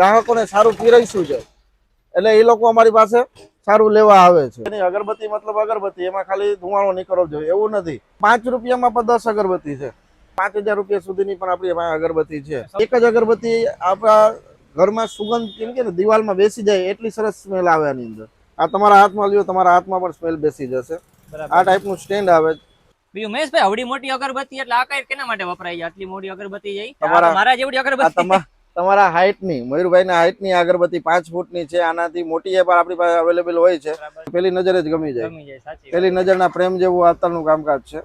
ગ્રાહકોને સારું પીરસવું છે. એટલે એ લોકો અમારી પાસે સારું લેવા આવે છે. એની અગરબત્તી મતલબ અગરબત્તી એમાં ખાલી ધુમાડો નીકળવો જોઈએ એવું નથી. પાંચ રૂપિયામાં પણ દસ અગરબત્તી છે. પાંચ હજાર રૂપિયા સુધીની પણ આપણી પાસે અગરબત્તી છે. એક જ અગરબત્તી આપણા ઘરમાં સુગંધ કેમ કે દિવાલમાં બેસી જાય એટલી સરસ સ્મેલ આવે આની અંદર. આ તમારા હાથમાં લ્યો તમારા હાથમાં પણ સ્મેલ બેસી જશે. આ ટાઈપનું સ્ટેન્ડ આવે મહેશભાઈ આવડી મોટી અગરબત્તી એટલે આ કઈ કેના માટે વપરાય છે? આટલી મોટી અગરબત્તી જઈ તમારા- મારા જેવડી અગરબત્તી. તમારા હાઈટની મયુરભાઈના હાઈટની અગરબત્તી પાંચ ફૂટની છે આનાથી મોટી એ પણ આપણી પાસે અવેલેબલ હોય છે. પેલી નજરે જ ગમી જાય. પેલી નજરના પ્રેમ જેવું અત્યારનું કામકાજ છે.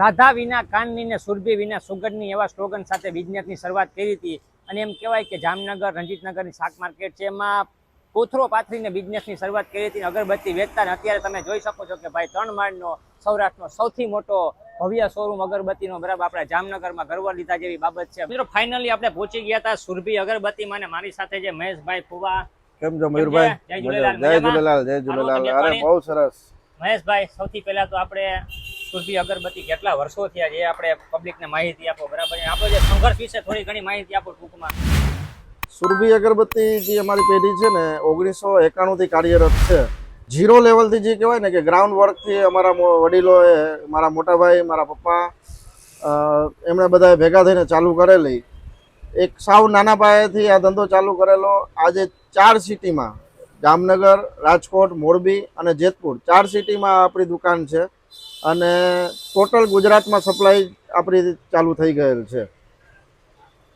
રાધા વિના કાનની ને સુરભી વિના સુગરની એવા સ્લોગન સાથે બિઝનેસની શરૂઆત કરી હતી. અને એમ કહેવાય કે જામનગર રણજીતનગરની શાક માર્કેટ છે એમાં કોથરો પાથરીને બિઝનેસની શરૂઆત કરી હતી. અગરબત્તી વેચતા ને અત્યારે તમે જોઈ શકો છો કે ભાઈ ત્રણ માળનો સૌરાષ્ટ્રનો સૌથી મોટો ભવ્ય શોરૂમ અગરબત્તીનો બરાબર આપણે જામનગરમાં ગરવા લીધા જેવી બાબત છે. મિત્રો ફાઇનલી આપણે પહોંચી ગયા હતા સુરભી અગરબત્તીમાં અને મારી સાથે જે મહેશભાઈ ફુવા. કેમ છો મયુરભાઈ જય ઝૂલેલાલ, જય ઝૂલેલાલ અરે બહુ સરસ. મહેશભાઈ સૌથી પહેલા તો આપણે સુરભી અગરબત્તી કેટલા વર્ષો થયા છે એ આપણે પબ્લિકને માહિતી આપો બરાબર? આપણો જે સંઘર્ષ વિશે થોડી ઘણી માહિતી આપો ટૂંકમાં. સુરભી અગરબત્તી જે અમારી પેઢી છે ને, ઓગણીસો એકાણુંથી કાર્યરત છે. ઝીરો લેવલથી જે કહેવાય ને કે ગ્રાઉન્ડ વર્કથી અમારા વડીલોએ, મારા મોટાભાઈ, મારા પપ્પા એમણે બધાએ ભેગા થઈને ચાલુ કરેલી. એક સાવ નાના પાયેથી આ ધંધો ચાલુ કરેલો. આજે ચાર સિટીમાં, જામનગર, રાજકોટ, મોરબી અને જેતપુર, ચાર સિટીમાં આપણી દુકાન છે અને ટોટલ ગુજરાતમાં સપ્લાય આપણી ચાલુ થઈ ગયેલ છે.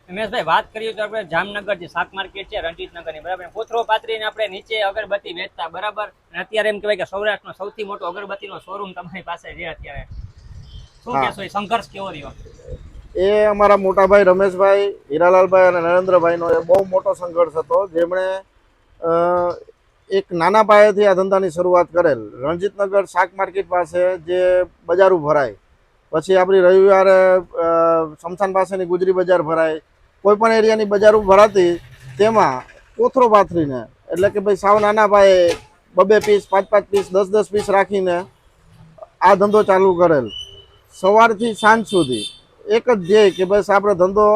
મહેશભાઈ વાત કરીએ તો આપણે જામનગર જે શાક માર્કેટ છે રણજીતનગરની બરાબર? કોથરો પાથરીને આપણે નીચે અગરબત્તી વેચતા બરાબર? અત્યારે એમ કહેવાય કે સૌરાષ્ટ્રનો સૌથી મોટો અગરબત્તીનો શોરૂમ તમારી પાસે છે અત્યારે. શું કહેશો સંઘર્ષ કેવો રહ્યો? એ અમારા મોટાભાઈ રમેશભાઈ હીરાલાલભાઈ અને નરેન્દ્રભાઈનો એ બહુ મોટો સંઘર્ષ હતો. જેમણે એક નાના પાયેથી આ ધંધાની શરૂઆત કરેલ. રણજીતનગર શાક માર્કેટ પાસે જે બજારો ભરાય પછી આપણી રવિવારે સમસાન પાસેની ગુજરી બજાર ભરાય કોઈ પણ એરિયાની બજારો ભરાતી, તેમાં કોથરો પાથરીને એટલે કે ભાઈ સાવ નાના પાયે બબે પીસ, પાંચ પાંચ પીસ, દસ દસ પીસ રાખીને આ ધંધો ચાલુ કરેલ. સવારથી સાંજ સુધી એક જ ધ્યેય કે બસ આપણે ધંધો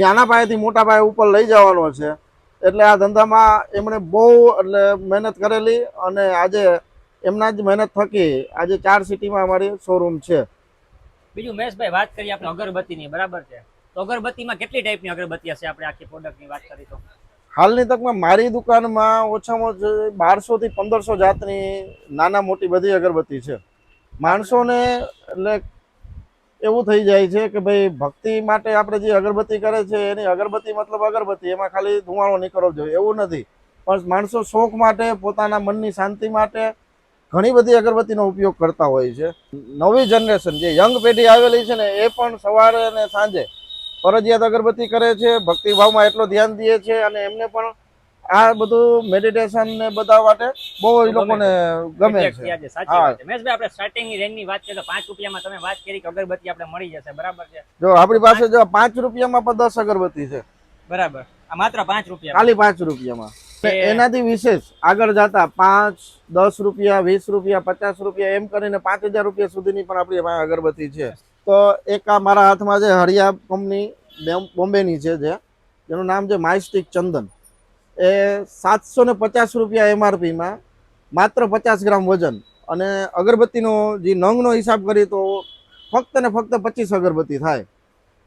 નાના પાયેથી મોટા પાયે ઉપર લઈ જવાનો છે. એટલે આ ધંધામાં એમણે બહુ એટલે મહેનત કરેલી અને આજે એમના જ મહેનત થકી આજે ચાર સિટીમાં અમારી શોરૂમ છે. બીજું મહેશભાઈ વાત કરીએ આપણે અગરબત્તીની, બરાબર છે? તો અગરબત્તીમાં કેટલી ટાઈપની અગરબત્તી હશે? આપણે આખી પ્રોડક્ટની વાત કરી તો. હાલની તકમાં મારી દુકાનમાં ઓછામાં ઓછી બારસો થી પંદરસો જાતની નાના મોટી બધી અગરબત્તી છે. માણસોને એટલે એવું થઈ જાય છે કે ભાઈ ભક્તિ માટે આપણે જે અગરબત્તી કરે છે, એની અગરબત્તી મતલબ અગરબત્તી, એમાં ખાલી ધુમાડો નીકળવો જોઈએ, એવું નથી. પણ માણસો શોખ માટે, પોતાના મનની શાંતિ માટે ઘણી બધી અગરબત્તીનો ઉપયોગ કરતા હોય છે. નવી જનરેશન જે યંગ પેઢી આવેલી છે ને, એ પણ સવારે અને સાંજે ફરજિયાત અગરબત્તી કરે છે ભક્તિભાવમાં એટલો ધ્યાન દે છે અને એમને પણ આ બધું મેડિટેશન ને બધા માટે બહુ એ લોકોને ગમે છે. હા. આપણે સ્ટાર્ટિંગની રેન્જની વાત કરીએ તો પાંચ રૂપિયામાં તમે વાત કરી કે અગરબત્તી આપણે મળી જશે. બરાબર છે? જો આપણી પાસે જો પાંચ રૂપિયામાં પણ દસ અગરબત્તી છે. બરાબર. આ માત્ર પાંચ રૂપિયા ખાલી પાંચ રૂપિયામાં. ને એનાથી વિશેષ આગળ જતા પાંચ દસ રૂપિયા વીસ રૂપિયા પચાસ રૂપિયા એમ કરીને પાંચ હજાર રૂપિયા સુધીની પણ આપણી અગરબત્તી છે. તો એક આ મારા હાથમાં છે હરિયા કંપની, બેમ- બોમ્બેની છે જે. જેનું નામ છે માયસ્ટિક ચંદન. એ સાતસો ને પચાસ રૂપિયા એમઆરપીમાં માત્ર પચાસ ગ્રામ વજન. અને અગરબત્તીનો જે નંગનો હિસાબ કરીએ તો ફક્ત ને ફક્ત પચીસ અગરબત્તી થાય.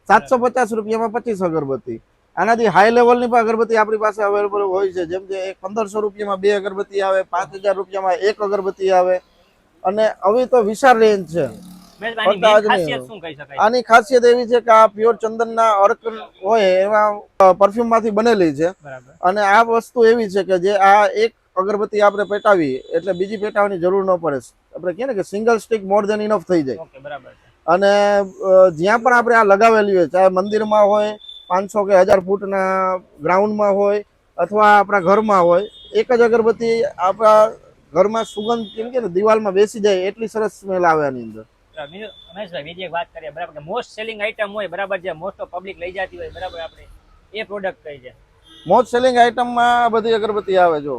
સાતસો પચાસ રૂપિયામાં પચીસ અગરબત્તી. આનાથી હાઈ લેવલની પણ અગરબત્તી આપણી પાસે અવેલેબલ હોય છે. જેમ કે પંદરસો રૂપિયામાં બે અગરબત્તી આવે, પાંચ હજાર રૂપિયામાં એક અગરબત્તી આવે. અને આવી તો વિશાળ રેન્જ છે. આની ખાસિયત એવી છે કે આ પ્યોર ચંદનના અર્ક હોય એવા પરફ્યુમમાંથી બનેલી છે. અને આ વસ્તુ એવી છે કે જે આ એક અગરબત્તી આપણે પેટાવી એટલે બીજી પેટાવાની જરૂર ન પડે. આપણે કહીએ ને કે single stick more than enough થઈ જાય. અને જ્યાં પણ આપણે આ લગાવેલી હોય ચાહે મંદિરમાં હોય પાંચસો કે હજાર ફૂટના ગ્રાઉન્ડમાં હોય અથવા આપણા ઘરમાં હોય એક જ અગરબત્તી આપણા ઘરમાં સુગંધ કેમ કે ને દિવાલમાં બેસી જાય એટલી સરસ સ્મેલ આવે આની અંદર. રમેશભાઈ બીજી એક વાત કરીએ. બરાબર મોસ્ટ સેલિંગ આઈટમ હોય બરાબર જે મોસ્ટ ઓફ પબ્લિક લઈ જતી હોય બરાબર આપણે એ પ્રોડક્ટ કઈ છે? મોસ્ટ સેલિંગ આઇટમમાં માં બધી અગરબત્તી આવે જો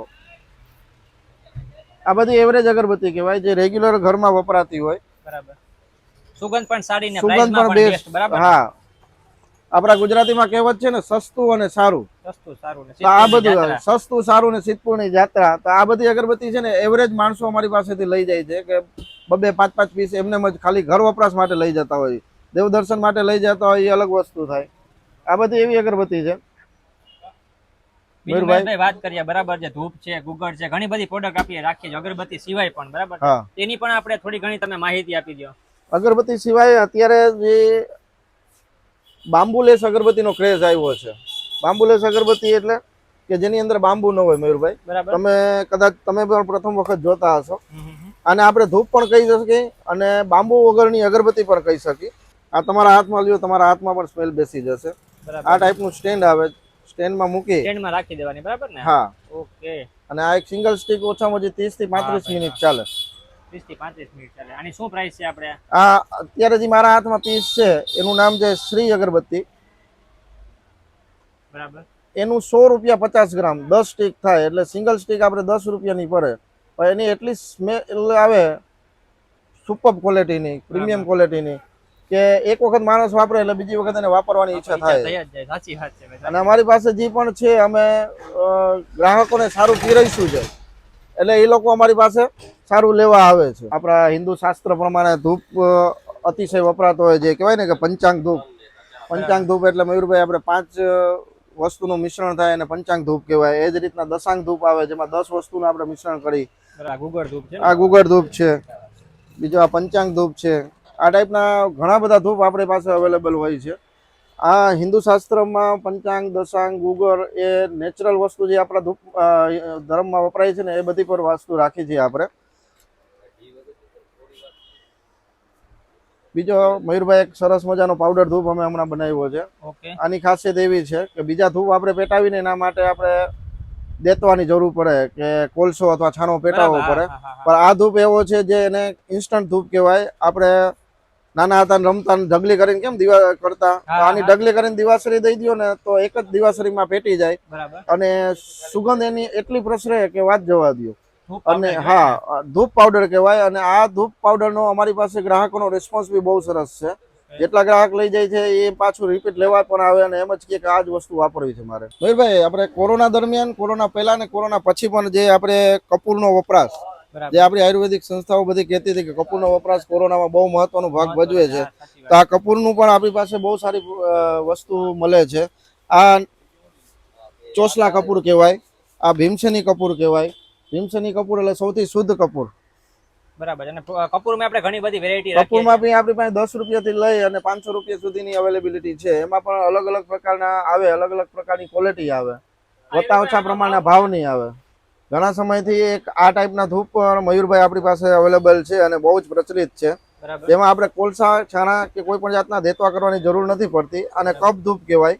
આ બધી એવરેજ અગરબત્તી કહેવાય જે રેગ્યુલર ઘરમાં વપરાતી હોય. બરાબર. સુગંધ પણ સારી ને સુગંધ પણ બેસ્ટ બરાબર? હા. આપણા ગુજરાતીમાં કહેવત છે ને સસ્તું અને સારું. સસ્તું સારું તો આ બધું સસ્તું સારું ને સિદ્ધપુરની જાત્રા. તો આ બધી અગરબત્તી છે ને એવરેજ માણસો અમારી પાસેથી લઈ જાય છે કે બબે પાંચ પાંચ પીસ એમને જ ખાલી ઘર વપરાશ માટે લઈ જતા હોય. દેવદર્શન માટે લઈ જતા હોય એ અલગ વસ્તુ થાય. આ બધી એવી અગરબત્તી છે. વાત કરીએ બરાબર છે ધૂપ છે ગુગળ છે ઘણી બધી પ્રોડક્ટ આપીએ રાખીએ છીએ અગરબત્તી સિવાય પણ બરાબર? તેની પણ આપણે થોડી ઘણી તમે માહિતી આપી દો અગરબત્તી સિવાય અત્યારે જે બાંબુલેસ અગરબત્તીનો ક્રેઝ આવ્યો છે. બાંબુલેસ અગરબત્તી એટલે કે જેની અંદર બાંબુ ન હોય મયુરભાઈ. તમે કદાચ તમે પણ પ્રથમ વખત જોતા હશો. આને આપણે ધૂપ પણ કહી શકીએ અને બાંબુ વગરની અગરબત્તી પણ કહી શકીએ. આ તમારા હાથમાં લ્યો તમારા હાથમાં પણ સ્મેલ બેસી જશે. આ ટાઈપનું સ્ટેન્ડ આવે સ્ટેન્ડમાં મૂકી. સ્ટેન્ડમાં રાખી દેવાની બરાબર ને? હા. ઓકે. અને આ એક સિંગલ સ્ટિક ઓછામાં ઓછી ત્રીસથી પાંત્રીસ ભાઈ, મિનિટ ચાલે. ત્રીસથી પાંત્રીસ મિનિટ ચાલે. આની શું પ્રાઇસ છે આપણે આ અત્યારે જે મારા હાથમાં પીસ છે એનું નામ છે શ્રી અગરબત્તી. બરાબર. એનું સો રૂપિયા પચાસ ગ્રામ દસ સ્ટીક થાય એટલે સિંગલ સ્ટીક આપણે દસ રૂપિયાની પડે. પણ એની એટલી સ્મેલ આવે સુપર ક્વોલિટીની પ્રીમિયમ ક્વોલિટીની કે એક વખત માણસ વાપરે એટલે બીજી વખત એને વાપરવાની ઈચ્છા થાય. સાચી વાત છે અને અમારી પાસે જે પણ છે અમે ગ્રાહકોને સારું પીરસીશું છે. એટલે એ લોકો અમારી પાસે સારું લેવા આવે છે. આપણા હિન્દુ શાસ્ત્ર પ્રમાણે ધૂપ અતિશય વપરાતો હોય જે કહેવાય ને કે પંચાંગ ધૂપ. પંચાંગ ધૂપ એટલે મયુરભાઈ આપણે પાંચ વસ્તુનું મિશ્રણ થાય અને પંચાંગ ધૂપ કહેવાય. એ જ રીતના દશાંગ ધૂપ આવે જેમાં દસ વસ્તુનું આપણે મિશ્રણ કરી. છે? આ ગુગળ ધૂપ છે. બીજો આ પંચાંગ ધૂપ છે. આ ટાઈપના ઘણા બધા ધૂપ આપણી પાસે અવેલેબલ હોય છે. આ હિન્દુ શાસ્ત્રમાં પંચાંગ દશાંગ ગુગર એ નેચરલ વસ્તુ જે આપણા ધૂપ ધર્મમાં વપરાય છે ને એ બધી પર વસ્તુ રાખી છે આપણે. બીજો મયુરભાઈ એક સરસ મજાનો પાવડર ધૂપ અમે હમણાં બનાવ્યો છે. આની ખાસિયત એવી છે કે બીજા ધૂપ આપણે પેટાવીને એના માટે આપણે દેતવાની જરૂર પડે કે કોલસો અથવા છાણો પેટાવવો પડે. પણ આ ધૂપ એવો છે જે એને ઇન્સ્ટન્ટ ધૂપ કહેવાય. આપણે નાના હતા રમતા ઢગલી કરીને કેમ દીવા કરતા? આની ઢગલી કરીને દિવાસરી દઈ દો ને તો એક જ દિવાસળીમાં પેટી જાય. અને સુગંધ એની એટલી પ્રસરે કે વાત જવા દો અને હા ધૂપ પાવડર કહેવાય અને આ ધૂપ પાવડરનો અમારી પાસે ગ્રાહકોનો રિસ્પોન્સ બી બહુ સરસ છે. જેટલા ગ્રાહક લઈ જાય છે એ પાછું રિપીટ લેવા પણ આવે અને એમ જ કહે કે આ જ વસ્તુ વાપરવી છે મારે. મયુરભાઈ આપણે કોરોના દરમિયાન કોરોના પહેલા ને કોરોના પછી પણ જે આપણે કપૂરનો વપરાશ. જે આપણી આયુર્વેદિક સંસ્થાઓ બધી કહેતી હતી કે કપૂરનો વપરાશ કોરોનામાં બહુ મહત્વનો ભાગ ભજવે છે. તો આ કપૂરનું પણ આપણી પાસે બહુ સારી વસ્તુ મળે છે. આ ચોસલા કપૂર કહેવાય આ ભીમસેની કપૂર કહેવાય. ભીમસેની કપૂર એટલે સૌથી શુદ્ધ કપૂર. બરાબર અને કપૂરમાં આપણે ઘણી બધી વેરાયટી કપૂરમાં બી આપણી પાસે દસ રૂપિયાથી લઈ અને પાંચસો રૂપિયા સુધીની અવેલેબિલિટી છે. એમાં પણ અલગ અલગ પ્રકારના આવે અલગ અલગ પ્રકારની ક્વોલિટી આવે. ઓછા ઓછા પ્રમાણના ભાવ નહીં આવે. ઘણા સમયથી એક આ ટાઈપના ધૂપ પણ મયુરભાઈ આપણી પાસે અવેલેબલ છે અને બહુ જ પ્રચલિત છે. જેમાં આપણે કોલસા છાણા કે કોઈ પણ જાતના દેતવા કરવાની જરૂર નથી પડતી અને કપ ધૂપ કહેવાય.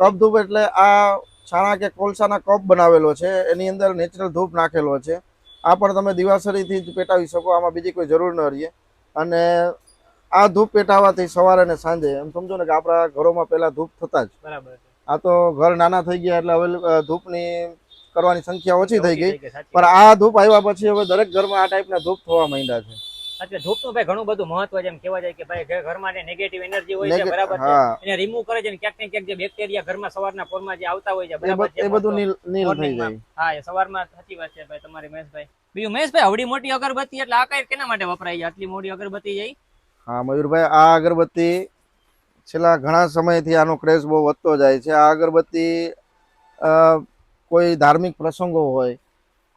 કપ ધૂપ એટલે આ છાણા કે કોલસાના કપ બનાવેલો છે એની અંદર નેચરલ ધૂપ નાખેલો છે. આ પણ તમે દિવાસરીથી જ પેટાવી શકો આમાં બીજી કોઈ જરૂર ન રહે અને આ ધૂપ પેટાવાથી સવારે અને સાંજે એમ સમજો ને કે આપણા ઘરોમાં પહેલા ધૂપ થતા જ. બરાબર આ તો ઘર નાના થઈ ગયા એટલે હવે ધૂપની કરવાની સંખ્યા ઓછી થઈ ગઈ. પણ આ ધૂપ આવ્યા પછી હવે દરેક ઘરમાં આ ટાઈપના ધૂપ થવા માંડ્યા છે. એટલે. ધૂપનું ભાઈ ઘણું બધું મહત્વ છે એમ કહેવા જાય કે ભાઈ ઘર- ઘરમાં નેગેટિવ એનર્જી હોય છે બરાબર છે એને રિમૂવ કરે છે ને ક્યાંક ને ક્યાંક જે બેક્ટેરિયા ઘરમાં સવારના પોરમાં જે આવતા હોય છે બરાબર એ બધું નીલ થઈ જાય. હા એ સવારમાં સાચી વાત છે ભાઈ તમારી મહેશભાઈ. બીજું મહેશભાઈ આવડી મોટી અગરબત્તી એટલે આ કઈ કેના માટે વપરાય છે? આટલી મોટી અગરબત્તી જઈ હા મયુરભાઈ આ અગરબત્તી છેલ્લા ઘણા સમયથી આનો ક્રેઝ બહુ વધતો જાય છે. આ અગરબત્તી અ, કોઈ ધાર્મિક પ્રસંગો હોય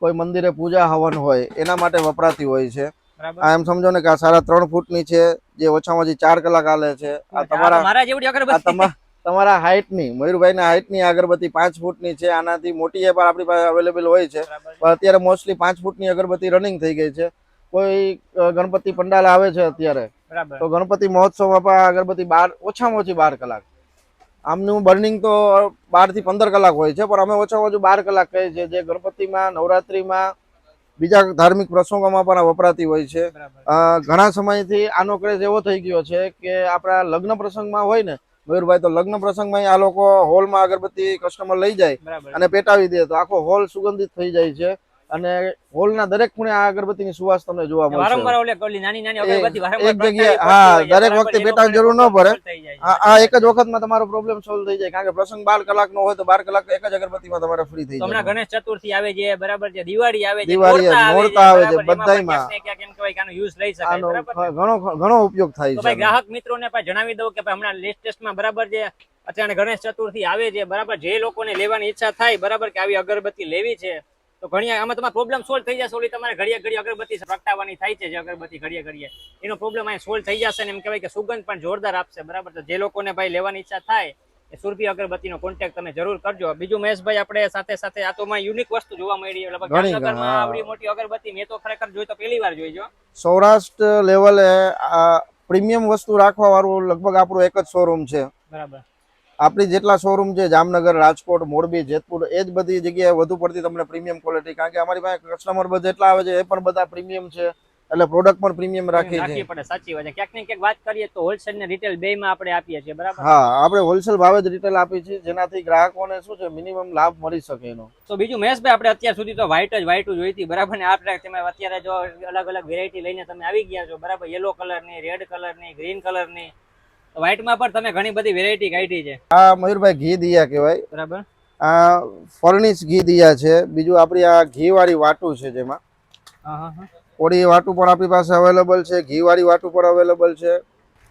કોઈ મંદિરે પૂજા હવન હોય એના માટે વપરાતી હોય છે. આ એમ સમજો ને કે આ સાડા ત્રણ ફૂટની છે જે ઓછામાં ઓછી ચાર કલાક હાલે છે. આ તમારા તમારા હાઇટની મયુરભાઈના હાઇટની અગરબત્તી પાંચ ફૂટની છે આનાથી મોટી એ પણ આપણી પાસે અવેલેબલ હોય છે. પણ અત્યારે મોસ્ટલી પાંચ ફૂટની અગરબત્તી રનિંગ થઈ ગઈ છે. કોઈ ગણપતિ પંડાલ આવે છે અત્યારે. તો ગણપતિ મહોત્સવમાં પણ અગરબત્તી બાર ઓછામાં ઓછી બાર કલાક. આમનું બર્નિંગ તો બારથી પંદર કલાક હોય છે પણ અમે ઓછામાં ઓછું બાર કલાક કહીએ છીએ. જે ગણપતિમાં નવરાત્રિમાં બીજા ધાર્મિક પ્રસંગોમાં પણ વપરાતી હોય છે. ઘણા સમયથી આનો ક્રેઝ એવો થઈ ગયો છે કે આપણા લગ્ન પ્રસંગમાં હોય ને મયુરભાઈ તો લગ્ન પ્રસંગમાં આ લોકો હોલમાં અગરબત્તી કસ્ટમર લઈ જાય અને પેટાવી દે તો આખો હોલ સુગંધિત થઈ જાય છે. અને હોલના દરેક ખૂણે આ અગરબત્તીની સુવાસ તમને જોવા મળશે. વારંવાર ઓલે ઓલી નાની નાની અગરબત્તી વારંવાર એક જગ્યાએ- હા, દરેક વખતે એ જરૂર ન પડે. આ એક જ વખતમાં તમારો પ્રોબ્લેમ સોલ્વ થઈ જાય. કારણ કે પ્રસંગ બાર કલાકનો હોય તો બાર કલાક એક જ અગરબત્તીમાં તમારે ફ્રી થઈ હમણાં જાય. ગણેશ ચતુર્થી આવે છે બરાબર છે દિવાળી આવે છે દિવાળી નોરતા આવે છે, બધાયમાં. ક્યાંક ને ક્યાંક એમ કહેવાય કે આનો યુઝ લઈ શકાય બરાબર ને? ઘણો ઘણો ઉપયોગ થાય તો છે ભાઈ ગ્રાહક મિત્રોને પણ જણાવી દઉં કે ભાઈ હમણાં લેટેસ્ટમાં બરાબર છે. અત્યારે ગણેશ ચતુર્થી આવે છે બરાબર. જે લોકોને લેવાની ઈચ્છા થાય બરાબર કે આવી અગરબત્તી લેવી છે તો ઘણી આમાં તમારો પ્રોબ્લેમ સોલ્વ થઈ જશે. ઓલી તમારે ઘડિયા ઘડી અગરબત્તી પ્રગટાવવાની થાય છે જે અગરબત્તી ઘડીએ ઘડીએ. એનો પ્રોબ્લેમ અહીં સોલ્વ થઈ જશે ને એમ કહેવાય કે સુગંધ પણ જોરદાર આપશે. બરાબર? તો જે લોકોને ભાઈ લેવાની ઈચ્છા થાય એ સુરભી અગરબત્તીનો કોન્ટેક્ટ તમે જરૂર કરજો. બીજું મહેશભાઈ આપણે સાથે સાથે આ તો માં યુનિક વસ્તુ જોવા મળી લગભગ ગાંધીનગરમાં આવડી મોટી અગરબત્તી મેં તો ખરેખર જોઈ તો પહેલી વાર જોઈજો સૌરાષ્ટ્ર લેવલે આ પ્રીમિયમ વસ્તુ રાખવા વાળું લગભગ આપણું એક જ શોરૂમ છે. બરાબર. આપણી જેટલા શોરૂમ છે જામનગર રાજકોટ મોરબી જેતપુર એ જ બધી જગ્યાએ વધુ પડતી તમને પ્રીમિયમ ક્વોલિટી કારણ કે અમારી પાસે કસ્ટમર બધા જેટલા આવે છે એ પણ બધા પ્રીમિયમ છે એટલે પ્રોડક્ટ પણ પ્રીમિયમ રાખી છે પડે સાચી વાત છે. ક્યાંક ને ક્યાંક વાત કરીએ તો હોલસેલ ને રિટેલ બે માં આપણે આપીએ છીએ બરાબર? હા આપણે હોલસેલ ભાવે જ રિટેલ આપીએ છીએ જેનાથી ગ્રાહકોને શું છે મિનિમમ લાભ મળી શકે એનો. તો બીજું મહેશભાઈ આપણે અત્યાર સુધી તો વ્હાઈટ જ વ્હાઈટ જોઈ હતી બરાબર? ને આપણે તમે અત્યારે જો અલગ અલગ વેરાયટી લઈને તમે આવી ગયા છો બરાબર? યલો કલરની રેડ કલરની ગ્રીન કલરની. વ્હાઈટમાં પણ તમે ઘણી બધી વેરાયટી કાઢી છે. આ મયુરભાઈ ઘી દિયા કહેવાય. બરાબર. આ ફર્નિશ ઘી દિયા છે. બીજું આપણી આ ઘી વાળી વાટું છે જેમાં. કોળી વાટું પણ આપણી પાસે અવેલેબલ છે. ઘી વાળી વાટું પણ અવેલેબલ છે.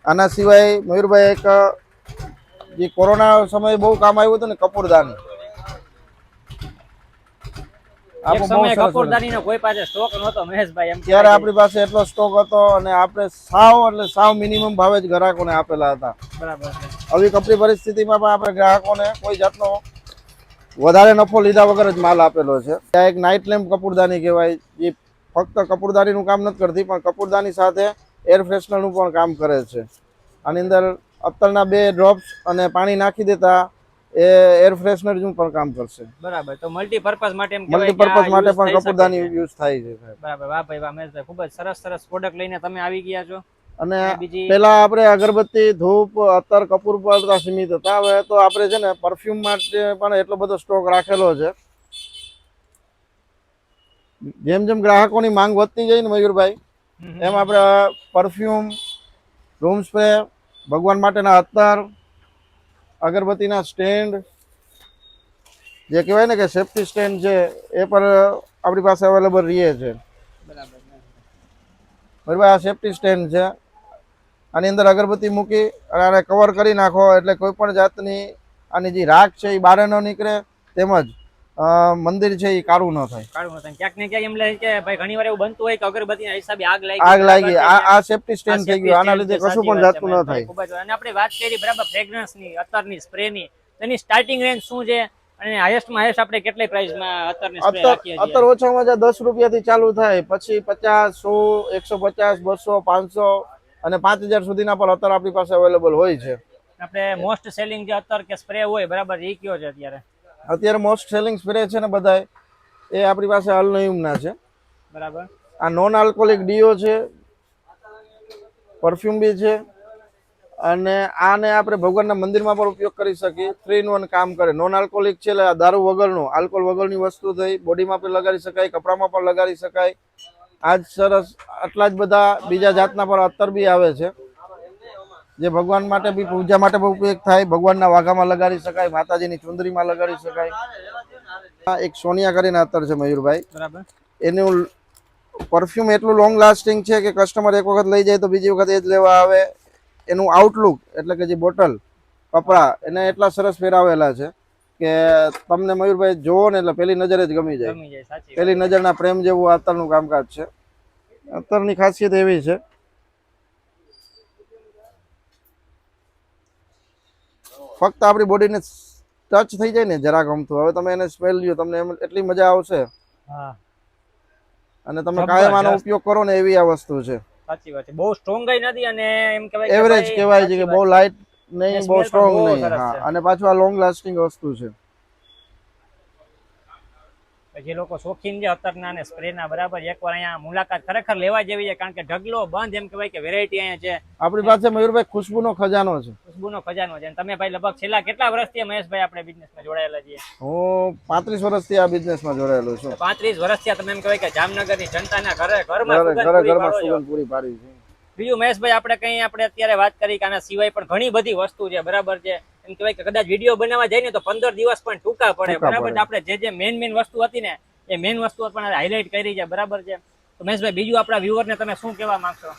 આના સિવાય મયુરભાઈ એક જે કોરોના સમયે બહુ કામ આવ્યું હતું ને કપૂરદાની. એક સમયે કપૂરદાનીનો કોઈ પાસે સ્ટોક નહોતો મહેશભાઈ એમ ત્યારે આપણી પાસે એટલો સ્ટોક હતો અને આપણે સાવ એટલે સાવ મિનિમમ ભાવે જ ગ્રાહકોને આપેલા હતા. બરાબર આવી કપરી પરિસ્થિતિમાં પણ આપણે ગ્રાહકોને કોઈ જાતનો વધારે નફો લીધા વગર જ માલ આપેલો છે. ત્યાં એક નાઇટ લેમ્પ કપૂરદાની કહેવાય જે ફક્ત કપૂરદાનીનું કામ નથી કરતી પણ કપૂરદાની સાથે એર ફ્રેશનરનું પણ કામ કરે છે. આની અંદર અત્તરના બે ડ્રોપ્સ અને પાણી નાખી દેતા એ એર ફ્રેશનરનું પણ કામ કરશે. બરાબર. તો મલ્ટીપર્પઝ માટે એમ મલ્ટીપર્પઝ માટે પણ કપૂરદાની યુઝ થાય છે સાહેબ. બરાબર. વાહ ભાઈ વાહ મેં ખૂબ જ સરસ સરસ પ્રોડક્ટ લઈને તમે આવી ગયા છો. અને પેલા આપણે અગરબત્તી ધૂપ અત્તર કપૂર પર સીમિત હતા. હવે તો આપણે છે ને પરફ્યુમ માટે પણ એટલો બધો સ્ટોક રાખેલો છે. જેમ જેમ ગ્રાહકોની માંગ વધતી જાય ને મયુરભાઈ એમ આપણે પરફ્યુમ રૂમ સ્પ્રે ભગવાન માટેના અત્તર અગરબત્તીના સ્ટેન્ડ, જે કહેવાય ને કે સેફ્ટી સ્ટેન્ડ છે, એ પણ આપણી પાસે અવેલેબલ રહે છે. બરાબર, આ સેફ્ટી સ્ટેન્ડ છે. આની અંદર અગરબત્તી મૂકી અને આને કવર કરી નાખો, એટલે કોઈ પણ જાતની આની જે રાખ છે, એ બહાર ન નીકળે, તેમજ મંદિર છે એ કાળું ન થાય. કાઢવું હતું. ક્યાંક ને ક્યાંક એમ લાગે કે ભાઈ ઘણી વાર એવું બનતું હોય કે અગરબત્તીના હિસાબે આગ લાગી આગ લાગી. આ સેફટી સ્ટેન્ડ થઈ ગયું. આના લીધે કશું પણ વાત ન થાય. ખૂબ જ. અને આપણે વાત કરી બરાબર ફ્રેગ્રન્સની અત્તરની સ્પ્રે ની તેની સ્ટાર્ટિંગ રેન્જ શું છે? અને હાઈએસ્ટમાં હાઈએસ્ટ આપણે કેટલી પ્રાઇસમાં અત્તરની સ્પ્રે રાખીએ છીએ? અત્તર ઓછામાં ઓછા રૂપિયા થી ચાલુ થાય. પછી પચાસ સો એકસો પચાસ બસો પાંચસો અને પાંચ હજાર સુધીના પર અત્તર આપણી પાસે અવેલેબલ હોય છે. આપણે મોસ્ટ સેલિંગ જે અત્તર કે સ્પ્રે હોય બરાબર એ કયો છે અત્યારે? અત્યારે મોસ્ટ સેલિંગ સ્પ્રે છે ને બધાય એ આપણી પાસે અલ્યુમના છે. બરાબર. આ નોન આલ્કોહોલિક ડીઓ છે પરફ્યુમ બી છે અને આને આપણે ભગવાનના મંદિરમાં પણ ઉપયોગ કરી શકીએ. થ્રી ઇન વન કામ કરે. નોન આલ્કોહોલિક છે એટલે દારૂ વગરનું આલ્કોહોલ વગરની વસ્તુ થઈ બોડીમાં પણ લગાડી શકાય કપડામાં પણ લગાડી શકાય. આજ સરસ આટલા જ બધા બીજા જાતના પણ અત્તર બી આવે છે. જે ભગવાન માટે બી પૂજા માટે બહુ ઉપયોગ થાય ભગવાનના વાઘામાં લગાડી શકાય માતાજીની ચુંદરીમાં લગાડી શકાય. એક સોનિયા કરીને અત્તર છે મયુરભાઈ. બરાબર. એનું પરફ્યુમ એટલું લોંગ લાસ્ટિંગ છે કે કસ્ટમર એક વખત લઈ જાય તો બીજી વખત એ જ લેવા આવે. એનું આઉટલુક એટલે કે જે બોટલ કપડાં એને એટલા સરસ ફેરાવેલા છે કે તમને મયુરભાઈ જોવો ને એટલે પહેલી નજરે જ ગમી જાય. પેલી નજરના પ્રેમ જેવું અત્તરનું કામકાજ છે. અત્તરની ખાસિયત એવી છે ફક્ત આપણી બોડીને ટચ થઈ જાય ને જરાક અમથું. હવે તમે એને સ્મેલ લ્યો તમને એમ એટલી મજા આવશે. અને તમે કાયમ આનો ઉપયોગ કરો ને એવી આ વસ્તુ છે. સાચી વાત છે. બહુ સ્ટ્રોંગ નથી અને એમ કહેવાય એવરેજ કહેવાય છે કે બહુ લાઇટ નહીં બહુ સ્ટ્રોંગ નહીં. હા. અને પાછું આ લોંગ લાસ્ટિંગ વસ્તુ છે. જે લોકો શોખીન છે અતરના અને સ્પ્રેના બરાબર? એકવાર અહીંયા મુલાકાત ખરેખર લેવા જેવી છે કારણ કે ઢગલો બંધ એમ કહેવાય કે વેરાયટી અહીંયા છે. આપણી પાસે મયુરભાઈ ખુશ્બુનો ખજાનો છે. ખુશ્બુનો ખજાનો છે. તમે ભાઈ લગભગ છેલ્લા કેટલા વર્ષથી મહેશભાઈ આપણે બિઝનેસમાં જોડાયેલા છીએ? હું પાંત્રીસ વર્ષથી આ બિઝનેસમાં જોડાયેલો છું. પાંત્રીસ વર્ષથી તમે એમ કહેવાય કે જામનગરની જનતાના ઘરે ઘરમાં ઘરે ઘરમાં સુગંધ પૂરી પાડી છે. બીજું મહેશભાઈ આપણે કઈ આપણે અત્યારે વાત કરી કે આના સિવાય પણ ઘણી બધી વસ્તુ છે બરાબર છે? એમ કહેવાય કે કદાચ વીડિયો બનાવવા જાય ને તો પંદર દિવસ પણ ટૂંકા પડે. બરાબર આપણે જે જે મેન મેન વસ્તુ હતી ને એ મેન વસ્તુ પણ હાઇલાઇટ કરી છે. બરાબર છે? તો મહેશભાઈ બીજું આપણા વ્યુઅરને તમે શું કહેવા માંગશો?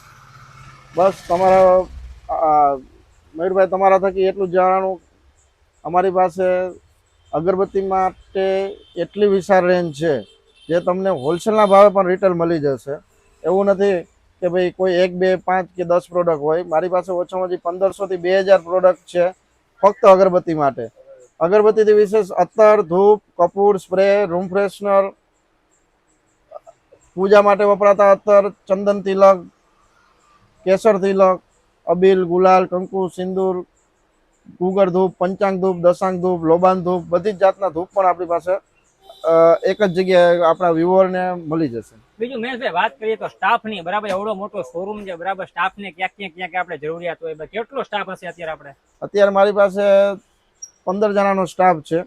બસ તમારા મયુરભાઈ તમારા થકી એટલું જાણવાનું. અમારી પાસે અગરબત્તી માટે એટલી વિશાળ રેન્જ છે જે તમને હોલસેલના ભાવે પણ રિટેલ મળી જશે. એવું નથી કે ભાઈ કોઈ એક બે પાંચ કે દસ પ્રોડક્ટ હોય. મારી પાસે ઓછામાં ઓછી પંદરસોથી બે હજાર પ્રોડક્ટ છે. ફક્ત અગરબત્તી માટે. અગરબત્તીથી વિશેષ અત્તર, ધૂપ, કપૂર, સ્પ્રે, રૂમ ફ્રેશનર, પૂજા માટે વપરાતા અત્તર, ચંદન તિલક, કેસર તિલક, અબીલ, ગુલાલ, કંકુ, સિંદૂર, ગુગર ધૂપ, પંચાંગ ધૂપ, દશાંગ ધૂપ, લોબાન ધૂપ, બધી જ જાતના ધૂપ પણ આપણી પાસે એક જ જગ્યાએ આપણા વ્યુઅરને મળી જશે. બીજું મહેશભાઈ વાત કરીએ તો સ્ટાફની બરાબર એવડો મોટો શોરૂમ છે બરાબર સ્ટાફને ક્યાંક ક્યાંક ક્યાંક આપણે જરૂરિયાત હોય કેટલો સ્ટાફ હશે અત્યારે આપણે? અત્યારે મારી પાસે પંદર જણાનો સ્ટાફ છે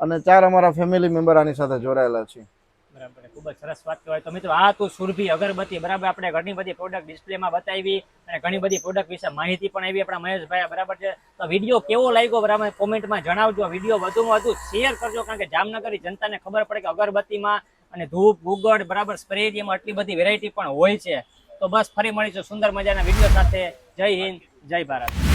અને ચાર અમારા ફેમિલી મેમ્બર આની સાથે જોડાયેલા છે. બરાબર ખૂબ જ સરસ વાત કહેવાય. તો મિત્રો આ તો સુરભી અગરબત્તી બરાબર આપણે ઘણી બધી પ્રોડક્ટ ડિસ્પ્લેમાં બતાવી અને ઘણી બધી પ્રોડક્ટ વિશે માહિતી પણ આવી આપણા મહેશભાઈ બરાબર છે. તો વીડિયો કેવો લાગ્યો બરાબર કોમેન્ટમાં જણાવજો. વીડિયો વધુમાં વધુ શેર કરજો કારણ કે જામનગરની જનતાને ખબર પડે કે અગરબત્તીમાં અને ધૂપ ગુગળ બરાબર સ્પ્રે એમાં આટલી બધી વેરાયટી પણ હોય છે. તો બસ ફરી મળીશું. સુંદર મજાના વીડિયો સાથે. જય હિન્દ, જય ભારત.